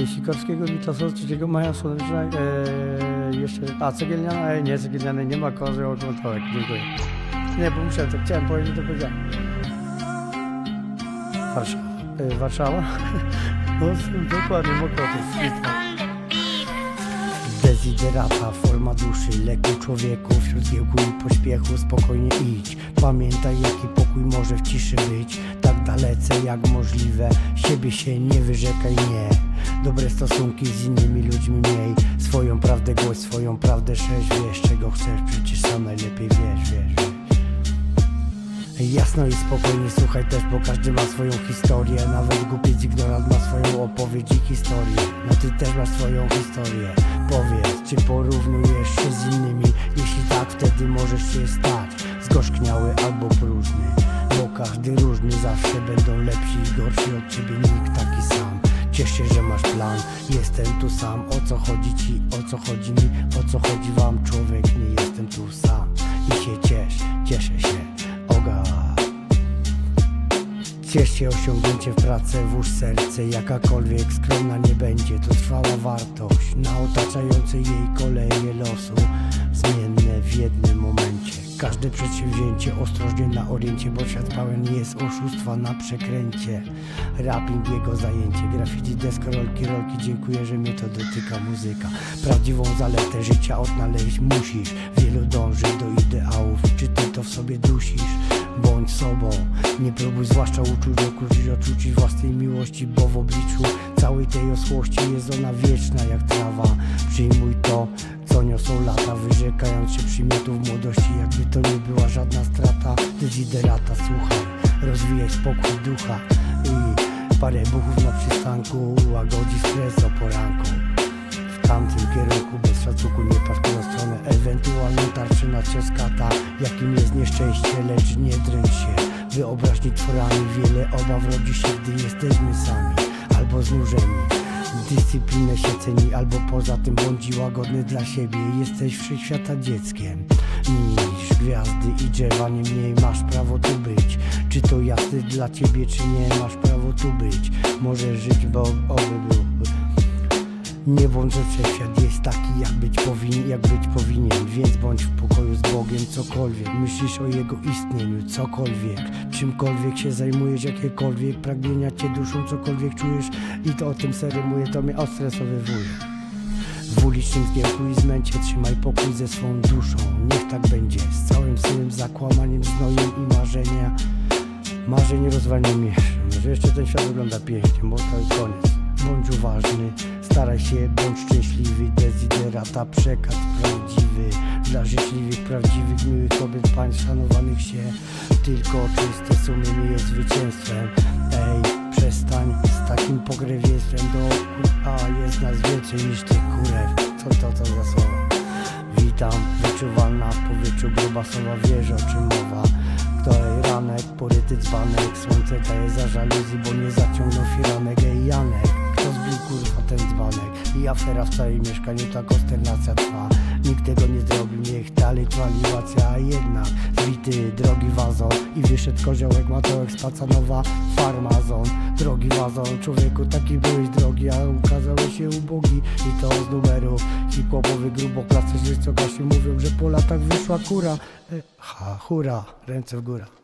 e, Sikorskiego, Witosa, 3 maja, Słoneczna, e, jeszcze, a Cegielniana, e, nie, Cegielnianej nie ma, Kozy, Okołtołek, dziękuję. Nie, bo muszę, to chciałem powiedzieć, to powiedziałem. Warszawa. E, Warszawa? No, dokładnie, Mokotów. Deziderata, forma duszy, leku człowieku Wśród zgiełku i pośpiechu spokojnie idź Pamiętaj jaki pokój może w ciszy być dalece jak możliwe. Siebie się nie wyrzekaj, nie. Dobre stosunki z innymi ludźmi miej. Swoją prawdę głoś, swoją prawdę szerz Wiesz czego chcesz, przecież sam najlepiej wiesz, wiesz, Jasno i spokojnie słuchaj też, bo każdy ma swoją historię. Nawet głupiec ignorant ma swoją opowieść i historię. No ty też masz swoją historię. Powiedz, czy porównujesz się z innymi? Jeśli tak, wtedy możesz się stać Zgorzkniały albo próżny każdy różny, zawsze będą lepsi i gorsi od ciebie Nikt taki sam. Ciesz się, że masz plan, jestem tu sam. O co chodzi ci, o co chodzi mi, o co chodzi wam? Człowiek, nie jestem tu sam. I się ciesz, cieszę się. Oga. Ciesz się osiągnięcie w pracę, włóż serce. Jakakolwiek skromna nie będzie To trwała wartość. Na otaczającej jej koleje losu Zmienne w jednym momencie Każde przedsięwzięcie ostrożnie na oriencie Bo świat pełen jest oszustwa na przekręcie. Rapping jego zajęcie Graffiti, deskorolki, rolki Dziękuję, że mnie to dotyka muzyka. Prawdziwą zaletę życia odnaleźć musisz. Wielu dąży do ideałów Czy ty to w sobie dusisz? Bądź sobą, nie próbuj zwłaszcza uczuć okrucić oczuci własnej miłości Bo w obliczu całej tej osłości jest ona wieczna jak trawa spokój ducha I parę buchów na przystanku Łagodzi stres o poranku. W tamtym kierunku bez szacunku nie patrz tą stronę. Ewentualną tarczę na cios kata Jakim jest nieszczęście, lecz nie dręcz się. Wyobraźni tworami wiele obaw rodzi się, gdy jesteśmy sami Albo znużeni Dyscyplinę się ceni, albo poza tym bądź łagodny dla siebie. Jesteś wszechświata dzieckiem. Niż gwiazdy i drzewa, niemniej masz Czy to jasne dla ciebie, czy nie, masz prawo tu być. Możesz żyć, bo oby był nie bądź, że wszechświat jest taki, jak być, powin, jak być powinien. Więc bądź w pokoju z Bogiem, cokolwiek. Myślisz o Jego istnieniu, cokolwiek. Czymkolwiek się zajmujesz, jakiekolwiek Pragnienia Cię duszą, cokolwiek czujesz. I to o tym mówię, to mnie ostresowywuje w ulicznym zgiełku i zmęcie trzymaj pokój ze swą duszą. Niech tak będzie, z całym swym zakłamaniem, znojem i marzenia Marzeń rozwalnie mieszam, że jeszcze ten świat wygląda pięknie, bo to i koniec. Bądź uważny, staraj się, bądź szczęśliwy. Deziderata, przekaz prawdziwy Dla życzliwych, prawdziwych, miłych kobiet, pań szanowanych się. Tylko czyste sumienie jest zwycięstwem. Ej, przestań z takim pogrewieństwem do A jest nas więcej niż tych kurew. Co to to za słowa? Witam, wyczuwalna w powietrzu grubasowa wieża, o czym mowa Której ranek, poryty dzbanek Słońce daje za żaluzji, bo nie zaciągnął firanek Ej Janek, kto zbił kurwa ten dzbanek? I afera w całej mieszkaniu, ta konsternacja trwa. Nikt tego nie zrobił, niech dalej trwa liłacja A jednak zbity drogi wazon I wyszedł koziołek, matołek, spacanowa farmazon Drogi wazon, człowieku taki byłeś drogi A ukazałeś się ubogi I to z numeru. Hip-hopowy grubo klasy co się mówią, że po latach wyszła kura. E, Ha, hura, ręce w górę